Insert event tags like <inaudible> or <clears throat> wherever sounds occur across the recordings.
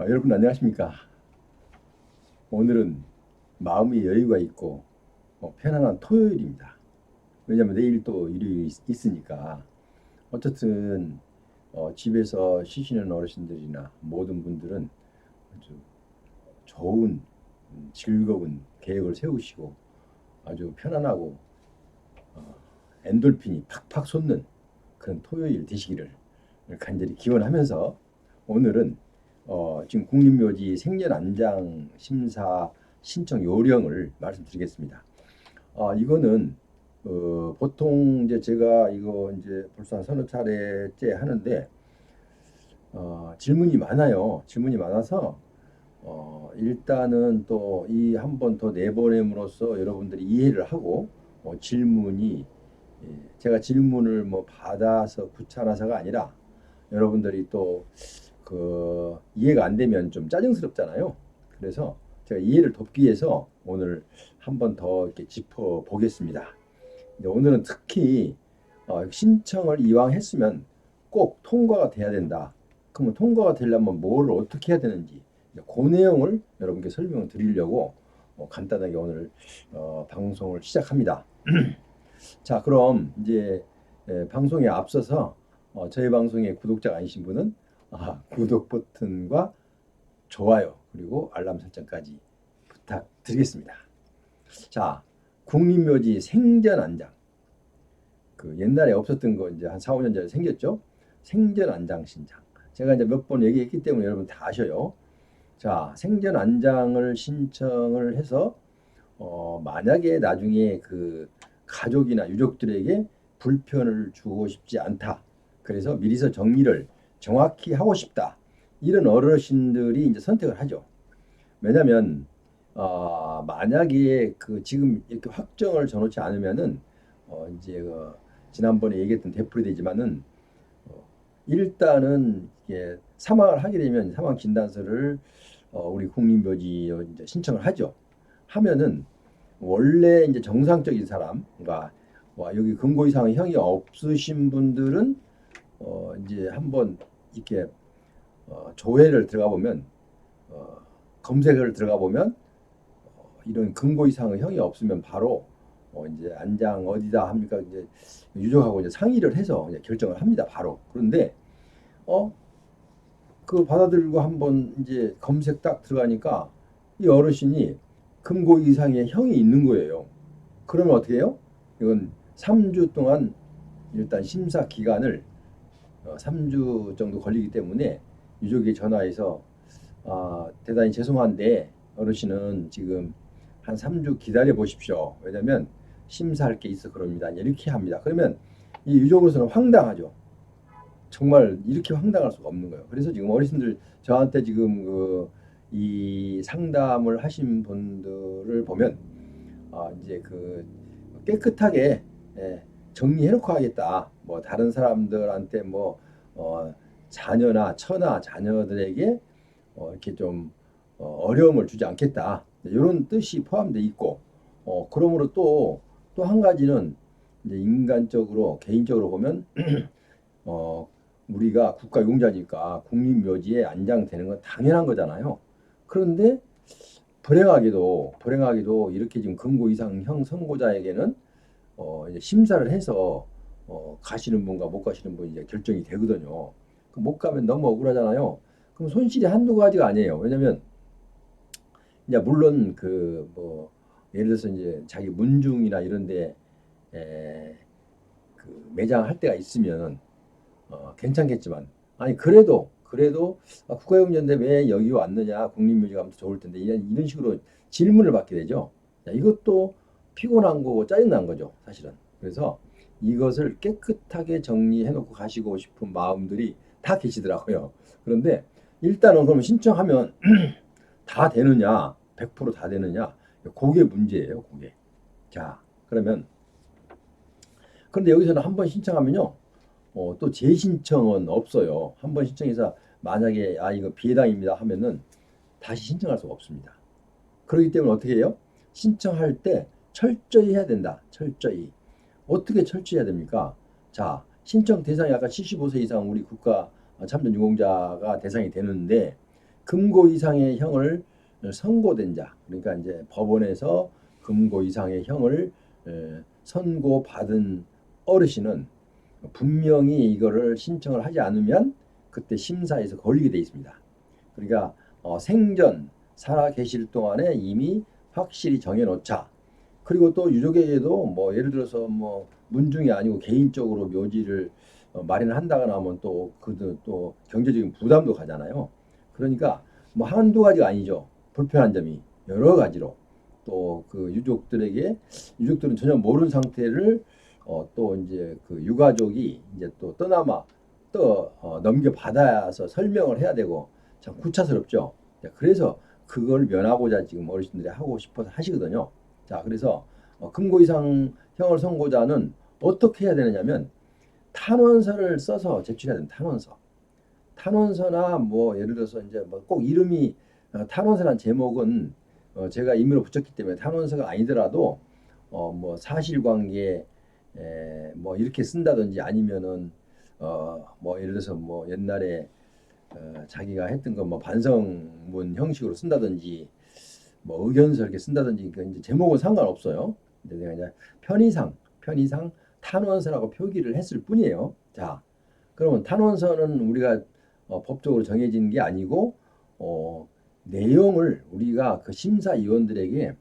아, 여러분 안녕하십니까? 오늘은 마음의 여유가 있고 어, 편안한 토요일입니다. 왜냐면 내일 또 일요일이 있- 있으니까 어쨌든 어, 집에서 쉬시는 어르신들이나 모든 분들은 아주 좋은 음, 즐거운 계획을 세우시고 아주 편안하고 어, 엔돌핀이 팍팍 솟는 그런 토요일 되시기를 간절히 기원하면서 오늘은 어, 지금 국립묘지 생년 안장 심사 신청 요령을 말씀드리겠습니다. 아, 이거는 어, 보통 이제 제가 이거 이제 벌써 한 서너 차례째 하는데 어, 질문이 많아요. 질문이 많아서 어, 일단은 또 이 한 번 더 내보냄으로써 여러분들이 이해를 하고 어, 질문이 예, 제가 질문을 뭐 받아서 귀찮아서가 아니라 여러분들이 또 그 이해가 안 되면 좀 짜증스럽잖아요. 그래서 제가 이해를 돕기 위해서 오늘 한 번 더 이렇게 짚어 보겠습니다. 오늘은 특히 어, 신청을 이왕 했으면 꼭 통과가 돼야 된다. 그러면 통과가 되려면 뭘 어떻게 해야 되는지 그 내용을 여러분께 설명을 드리려고 어, 간단하게 오늘 어, 방송을 시작합니다. <clears throat> 자, 그럼 이제 에, 방송에 앞서서 어, 저희 방송의 구독자가 아니신 분은 아, 구독 버튼과 좋아요 그리고 알람 설정까지 부탁드리겠습니다. 자, 국립묘지 생전 안장 그 옛날에 없었던 거 이제 한 4, 5년 전에 생겼죠. 생전 안장 신장. 제가 이제 몇 번 얘기했기 때문에 여러분 다 아셔요. 자, 생전 안장을 신청을 해서 어, 만약에 나중에 그 가족이나 유족들에게 불편을 주고 싶지 않다. 그래서 미리서 정리를 정확히 하고 싶다. 이런 어르신들이 이제 선택을 하죠. 왜냐면 어, 만약에 그 지금 이렇게 확정을 정놓지 않으면은 어, 이제 그 지난번에 얘기했던 되풀이 되지만은 어, 일단은 이게 사망을 하게 되면 사망 진단서를 어, 우리 국립묘지에 이제 신청을 하죠. 하면은 원래 이제 정상적인 사람, 그러니까 와, 여기 금고 이상의 형이 없으신 분들은 어, 이제 한번 이렇게 어, 조회를 들어가 보면 어, 검색을 들어가 보면 어, 이런 금고 이상의 형이 없으면 바로 어, 이제 안장 어디다 합니까? 이제 유족하고 이제 상의를 해서 이제 결정을 합니다. 바로. 그런데 어, 그 받아들고 한번 이제 검색 딱 들어가니까 이 어르신이 금고 이상의 형이 있는 거예요. 그러면 어떻게 해요? 이건 3주 동안 일단 심사 기간을 어, 3주 정도 걸리기 때문에 유족이 전화해서 아, 대단히 죄송한데 어르신은 지금 한 3주 기다려 보십시오. 왜냐면 심사할 게 있어 그럽니다. 이렇게 합니다. 그러면 이 유족으로서는 황당하죠. 정말 이렇게 황당할 수가 없는 거예요. 그래서 지금 어르신들 저한테 지금 그 이 상담을 하신 분들을 보면 아, 이제 그 깨끗하게 예, 정리해놓고 하겠다. 뭐 다른 사람들한테 뭐 어, 자녀나 처나 자녀들에게 어, 이렇게 좀 어, 어려움을 주지 않겠다. 이런 뜻이 포함되어 있고, 어, 그러므로 또, 또 한 가지는 이제 인간적으로, 개인적으로 보면, <clears throat> 어, 우리가 국가 용자니까 국립묘지에 안장되는 건 당연한 거잖아요. 그런데 불행하게도, 불행하게도 이렇게 지금 금고 이상형 선고자에게는 어, 이제 심사를 해서 어, 가시는 분과 못 가시는 분이 이제 결정이 되거든요. 그못 가면 너무 억울하잖아요. 그럼 손실이 한두 가지가 아니에요. 왜냐면 이제 물론 그 뭐 예를 들어서 이제 자기 문중이나 이런데 에, 그 매장 할 때가 있으면 어, 괜찮겠지만 아니 그래도 그래도 아, 국가용전인데 왜 여기 왔느냐 국립묘지가 더 좋을 텐데 이런 이런 식으로 질문을 받게 되죠. 자, 이것도 피곤한 거고 짜증난 거죠 사실은. 그래서 이것을 깨끗하게 정리해 놓고 가시고 싶은 마음들이 다 계시더라고요. 그런데 일단은 그럼 신청하면 <clears throat> 다 되느냐, 100%다 되느냐, 그게 문제예요, 그게. 자, 그러면 그런데 여기서는 한 번 신청하면요, 어, 또 재신청은 없어요. 한 번 신청해서 만약에 아 이거 비해당입니다 하면은 다시 신청할 수가 없습니다. 그렇기 때문에 어떻게 해요? 신청할 때 철저히 해야 된다. 철저히. 어떻게 철저해야 됩니까? 자, 신청 대상이 아까 75세 이상 우리 국가 참전 유공자가 대상이 되는데 금고 이상의 형을 선고된 자, 그러니까 이제 법원에서 금고 이상의 형을 에, 선고받은 어르신은 분명히 이거를 신청을 하지 않으면 그때 심사에서 걸리게 돼 있습니다. 그러니까 어, 생전 살아 계실 동안에 이미 확실히 정해놓자. 그리고 또 유족에게도 뭐 예를 들어서 뭐 문중이 아니고 개인적으로 묘지를 어, 마련을 한다거나 하면 또 그도 또 경제적인 부담도 가잖아요. 그러니까 뭐 한두 가지가 아니죠. 불편한 점이 여러 가지로 또 그 유족들에게 유족들은 전혀 모르는 상태를 어, 또 이제 그 유가족이 이제 또 떠나마 또 어, 넘겨 받아서 설명을 해야 되고 참 구차스럽죠. 자, 그래서 그걸 면하고자 지금 어르신들이 하고 싶어서 하시거든요. 자, 그래서 어, 금고 이상 형을 선고자는 어떻게 해야 되느냐면 탄원서를 써서 제출해야 됩니다. 탄원서. 탄원서나 뭐 예를 들어서 이제 뭐 꼭 이름이 어, 탄원서란 제목은 어, 제가 임의로 붙였기 때문에 탄원서가 아니더라도 어, 뭐 사실관계 에, 뭐 이렇게 쓴다든지 아니면은 어, 뭐 예를 들어서 뭐 옛날에 어, 자기가 했던 거 뭐 반성문 형식으로 쓴다든지 뭐 의견서 이렇게 쓴다든지 그 이제 제목은 상관없어요. 근데 내가 이제 편의상 편의상 탄원서라고 표기를 했을 뿐이에요. 자, 그러면 탄원서는 우리가 어, 법적으로 정해진 게 아니고 어, 내용을 우리가 그 심사위원들에게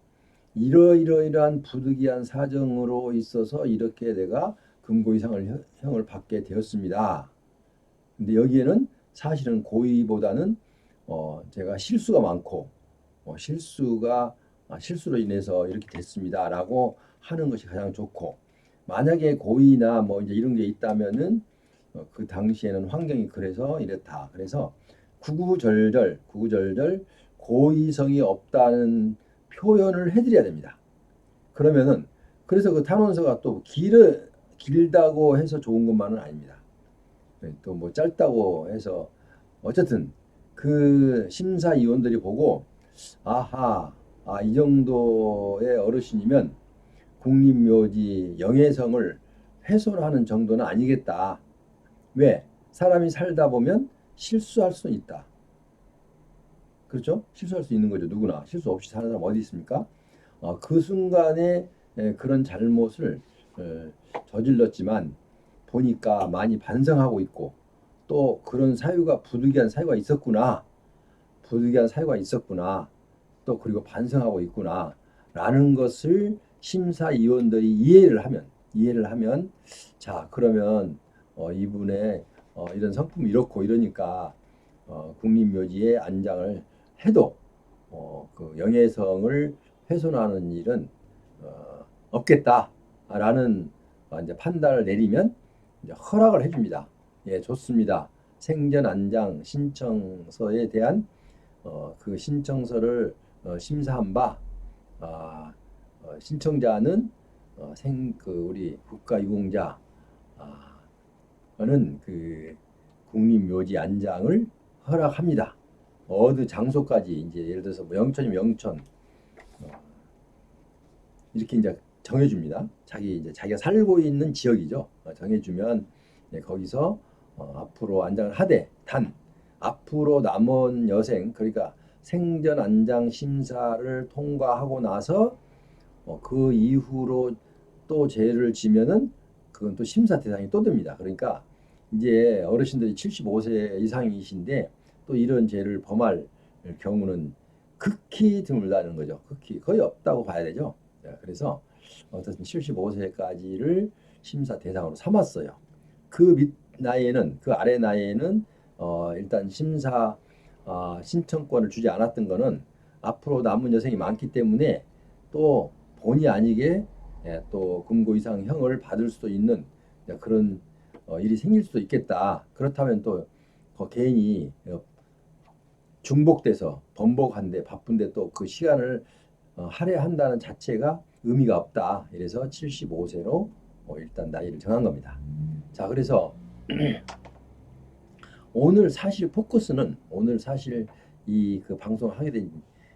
이러이러이러한 부득이한 사정으로 있어서 이렇게 내가 금고 이상을 형- 형을 받게 되었습니다. 근데 여기에는 사실은 고의보다는 어, 제가 실수가 많고 어, 실수가 아, 실수로 인해서 이렇게 됐습니다라고 하는 것이 가장 좋고 만약에 고의나 뭐 이제 이런 게 있다면은 어, 그 당시에는 환경이 그래서 이랬다. 그래서 구구절절 구구절절 고의성이 없다는 표현을 해드려야 됩니다. 그러면은 그래서 그 탄원서가 또 길어 길다고 해서 좋은 것만은 아닙니다. 또 뭐 짧다고 해서 어쨌든 그 심사위원들이 보고 아하 아, 이 정도의 어르신이면 국립묘지 영예성을 훼손하는 정도는 아니겠다. 왜? 사람이 살다 보면 실수할 수 있다. 그렇죠? 실수할 수 있는 거죠. 누구나 실수 없이 사는 사람 어디 있습니까? 어, 그 순간에 에, 그런 잘못을 에, 저질렀지만 보니까 많이 반성하고 있고 또 그런 사유가 부득이한 사유가 있었구나. 부득이한 사유가 있었구나. 또 그리고 반성하고 있구나. 라는 것을 심사위원들이 이해를 하면 이해를 하면 자 그러면 어, 이분의 어, 이런 성품이 이렇고 이러니까 어, 국립묘지에 안장을 해도 어, 그 영예성을 훼손하는 일은 어, 없겠다라는 어, 이제 판단을 내리면 이제 허락을 해줍니다. 예, 좋습니다. 생전 안장 신청서에 대한 어, 그 신청서를 어, 심사한 바 아, 어, 신청자는 어, 생 그 우리 국가유공자 아, 는그 국립묘지 안장을 허락합니다. 어느 장소까지 이제 예를 들어서 뭐 영천이면 영천 어, 이렇게 이제 정해줍니다. 자기 이제 자기가 살고 있는 지역이죠. 어, 정해주면 네, 거기서 어, 앞으로 안장을 하되 단 앞으로 남은 여생 그러니까 생전 안장 심사를 통과하고 나서 어, 그 이후로 또 죄를 지면은 그건 또 심사 대상이 또 됩니다. 그러니까 이제 어르신들이 75세 이상이신데 또 이런 죄를 범할 경우는 극히 드물다는 거죠. 극히 거의 없다고 봐야 되죠. 네, 그래서 어쨌든 75세까지를 심사 대상으로 삼았어요. 그 밑 나이에는 그 아래 나이에는 어, 일단 심사 어, 신청권을 주지 않았던 거는 앞으로 남은 여생이 많기 때문에 또 본의 아니게 예, 또 금고 이상 형을 받을 수도 있는 예, 그런 어, 일이 생길 수도 있겠다. 그렇다면 또 그 개인이 어, 중복돼서 번복한데 바쁜데 또 그 시간을 어, 할애한다는 자체가 의미가 없다. 이래서 75세로 어, 일단 나이를 정한 겁니다. 자, 그래서 오늘 사실 포커스는 오늘 사실 이 그 방송을 하게 된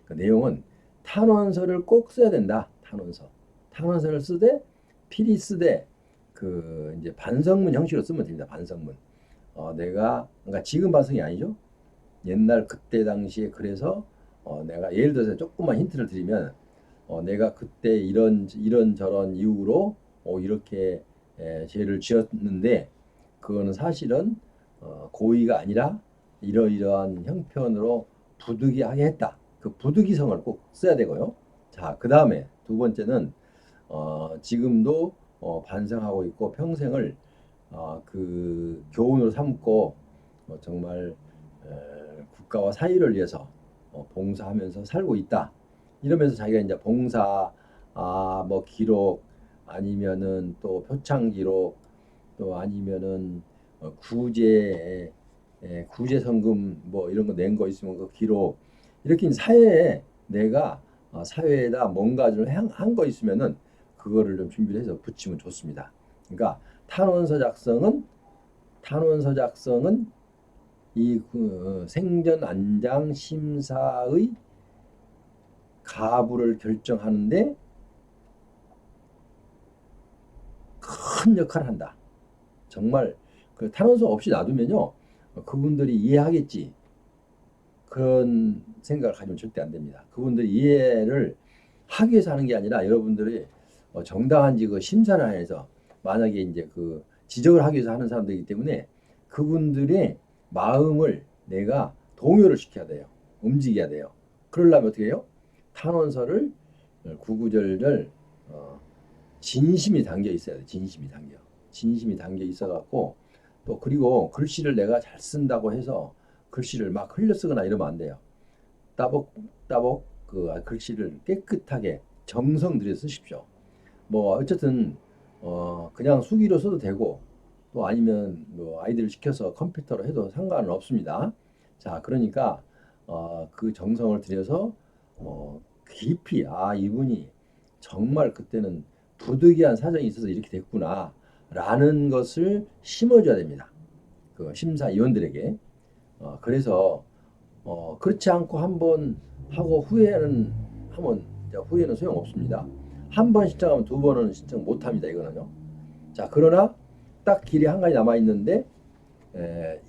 그 내용은 탄원서를 꼭 써야 된다. 탄원서. 탄원서를 쓰되 필히 쓰되 그 이제 반성문 형식으로 쓰면 됩니다. 반성문. 어, 내가 그러니까 지금 반성이 아니죠. 옛날 그때 당시에 그래서 어, 내가 예를 들어서 조금만 힌트를 드리면 어, 내가 그때 이런 이런 저런 이유로 어, 이렇게 에, 죄를 지었는데 그거는 사실은 어, 고의가 아니라 이러이러한 형편으로 부득이하게 했다. 그 부득이성을 꼭 써야 되고요. 자, 그 다음에 두 번째는 어, 지금도 어, 반성하고 있고 평생을 어, 그 교훈으로 삼고 어, 정말 에, 국가와 사회를 위해서 어, 봉사하면서 살고 있다. 이러면서 자기가 이제 봉사 아, 뭐 기록 아니면은 또 표창 기록 또 아니면은 어, 구제 에, 구제 성금 뭐 이런 거 낸 거 있으면 그 기록 이렇게 사회에 내가 어, 사회에다 뭔가 좀 한 거 있으면은 그거를 좀 준비를 해서 붙이면 좋습니다. 그러니까 탄원서 작성은 탄원서 작성은 이 그 생전 안장 심사의 가부를 결정하는데 큰 역할을 한다. 정말 그 탄원서 없이 놔두면요 그분들이 이해하겠지 그런 생각을 가지면 절대 안 됩니다. 그분들이 이해를 하기 위해서 하는 게 아니라 여러분들이 어, 정당한지 그 심사를 해서 만약에 이제 그 지적을 하기 위해서 하는 사람들이기 때문에 그분들의 마음을 내가 동요를 시켜야 돼요. 움직여야 돼요. 그러려면 어떻게 해요? 탄원서를 구구절절 어, 진심이 담겨 있어야 돼. 진심이 담겨. 진심이 담겨 있어 갖고 또 그리고 글씨를 내가 잘 쓴다고 해서 글씨를 막 흘려 쓰거나 이러면 안 돼요. 따복 따복 그 글씨를 깨끗하게 정성 들여 쓰십시오. 뭐 어쨌든 어 그냥 수기로 써도 되고 또 아니면 뭐 아이들을 시켜서 컴퓨터로 해도 상관은 없습니다. 자, 그러니까 어, 그 정성을 들여서 어, 깊이 아 이분이 정말 그때는 부득이한 사정이 있어서 이렇게 됐구나 라는 것을 심어줘야 됩니다. 그 심사위원들에게. 어, 그래서 어, 그렇지 않고 한번 하고 후회는 하면 후회는 소용 없습니다. 한 번 신청하면 두 번은 신청 못 합니다. 이거는요. 자, 그러나 딱 길이 한 가지 남아 있는데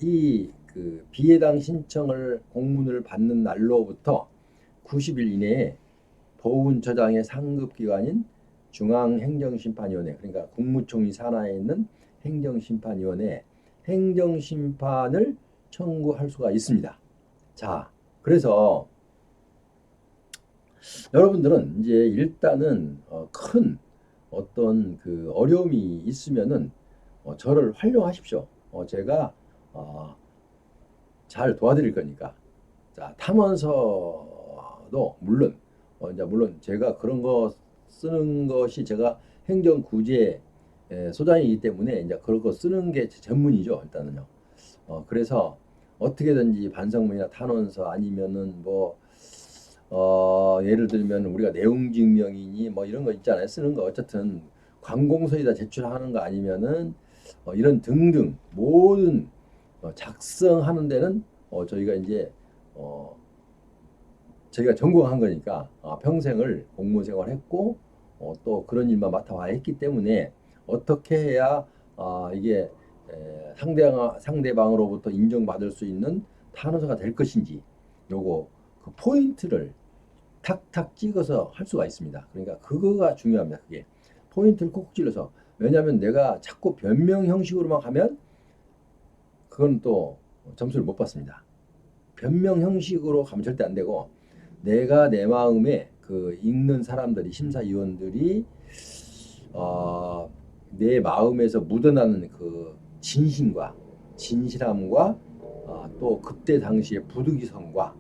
이 그 비해당 신청을 공문을 받는 날로부터 90일 이내에 보훈처장의 상급 기관인 중앙행정심판위원회 그러니까 국무총리 산하에 있는 행정심판위원회 행정심판을 청구할 수가 있습니다. 자, 그래서 여러분들은 이제 일단은 어, 큰 어떤 그 어려움이 있으면은 어, 저를 활용하십시오. 어, 제가 어, 잘 도와드릴 거니까. 자, 탐원서도 물론 어, 이제 물론 제가 그런 거 쓰는 것이 제가 행정 구제 소장이기 때문에 이제 그런 거 쓰는 게 전문이죠. 일단은요. 어, 그래서 어떻게든지 반성문이나 탄원서 아니면은 뭐 어, 예를 들면 우리가 내용 증명이니 뭐 이런 거 있잖아요. 쓰는 거 어쨌든 관공서에다 제출하는 거 아니면은 어, 이런 등등 모든 어, 작성하는 데는 어, 저희가 이제 어, 저희가 전공한 거니까 아, 평생을 공무원 생활했고 어, 또 그런 일만 맡아와 했기 때문에 어떻게 해야 아, 이게 에, 상대방 상대방으로부터 인정받을 수 있는 탄원서가 될 것인지 요거 그 포인트를 탁탁 찍어서 할 수가 있습니다. 그러니까 그거가 중요합니다. 그게 포인트를 콕 찔러서 왜냐하면 내가 자꾸 변명 형식으로만 가면 그건 또 점수를 못 받습니다. 변명 형식으로 가면 절대 안 되고 내가 내 마음에 그 읽는 사람들이 심사위원들이 어, 내 마음에서 묻어나는 그 진심과 진실함과 어, 또 그때 당시의 부득이성과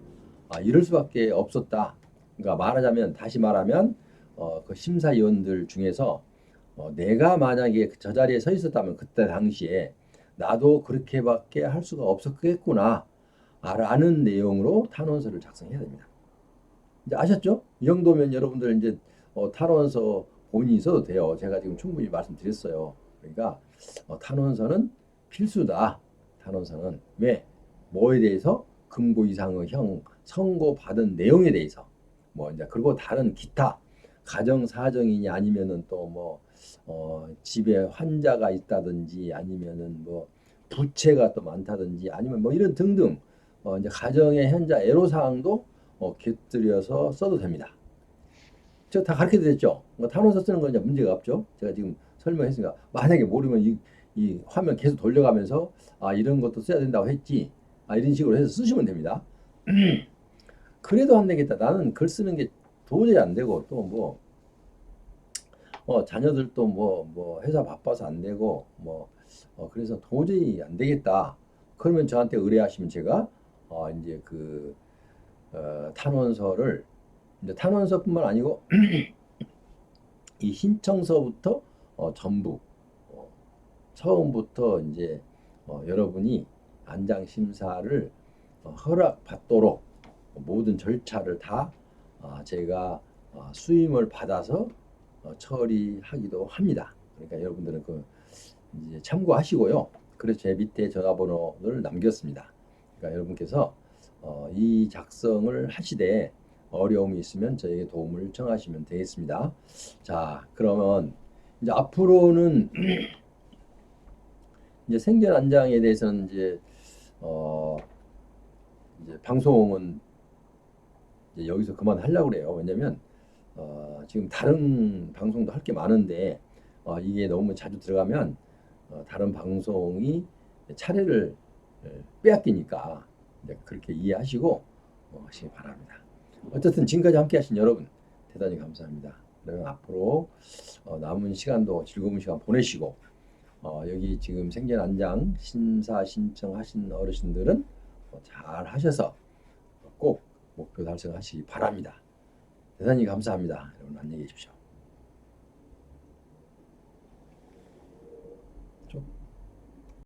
아, 이럴 수밖에 없었다. 그러니까 말하자면 다시 말하면 어, 그 심사위원들 중에서 어, 내가 만약에 저 자리에 서 있었다면 그때 당시에 나도 그렇게밖에 할 수가 없었겠구나 라는 내용으로 탄원서를 작성해야 됩니다. 이제 아셨죠? 이 정도면 여러분들 이제 어, 탄원서 본인이 써도 돼요. 제가 지금 충분히 말씀드렸어요. 그러니까 어, 탄원서는 필수다. 탄원서는 왜? 뭐에 대해서? 금고 이상의 형 선고 받은 내용에 대해서 뭐 이제 그리고 다른 기타 가정 사정이니 아니면은 또뭐 어, 집에 환자가 있다든지 아니면은 뭐 부채가 또 많다든지 아니면 뭐 이런 등등 어, 이제 가정의 현자 애로 사항도 어, 곁들여서 써도 됩니다. 제가 다 가르쳐 드렸죠. 뭐 탄원서 쓰는 건 이제 문제가 없죠. 제가 지금 설명했으니까 만약에 모르면 이, 이 화면 계속 돌려가면서 아 이런 것도 써야 된다고 했지. 아 이런 식으로 해서 쓰시면 됩니다. <clears throat> 그래도 안 되겠다. 나는 글 쓰는 게 도저히 안 되고 또뭐 어, 자녀들도 뭐, 뭐, 회사 바빠서 안 되고, 뭐, 어, 그래서 도저히 안 되겠다. 그러면 저한테 의뢰하시면 제가, 어, 이제 그, 어, 탄원서를, 이제 탄원서뿐만 아니고, <clears throat> 이 신청서부터, 어, 전부, 어, 처음부터 이제, 어, 여러분이 안장 심사를 어, 허락받도록 모든 절차를 다, 아, 제가 어, 수임을 받아서 어, 처리하기도 합니다. 그러니까 여러분들은 그 이제 참고하시고요. 그래서 제 밑에 전화번호를 남겼습니다. 그러니까 여러분께서 어, 이 작성을 하시되 어려움이 있으면 저에게 도움을 청하시면 되겠습니다. 자, 그러면 이제 앞으로는 <clears throat> 이제 생전 안장에 대해서는 이제 어 이제 방송은 이제 여기서 그만 하려고 그래요. 왜냐면 어, 지금 다른 방송도 할 게 많은데 어, 이게 너무 자주 들어가면 어, 다른 방송이 차례를 에, 빼앗기니까 그렇게 이해하시고 어, 하시기 바랍니다. 어쨌든 지금까지 함께 하신 여러분 대단히 감사합니다. 그러면 앞으로 어, 남은 시간도 즐거운 시간 보내시고 어, 여기 지금 생전 안장 심사 신청하신 어르신들은 어, 잘 하셔서 꼭 목표 달성하시기 바랍니다. 대단히 감사합니다. 여러분 안녕히 계십시오.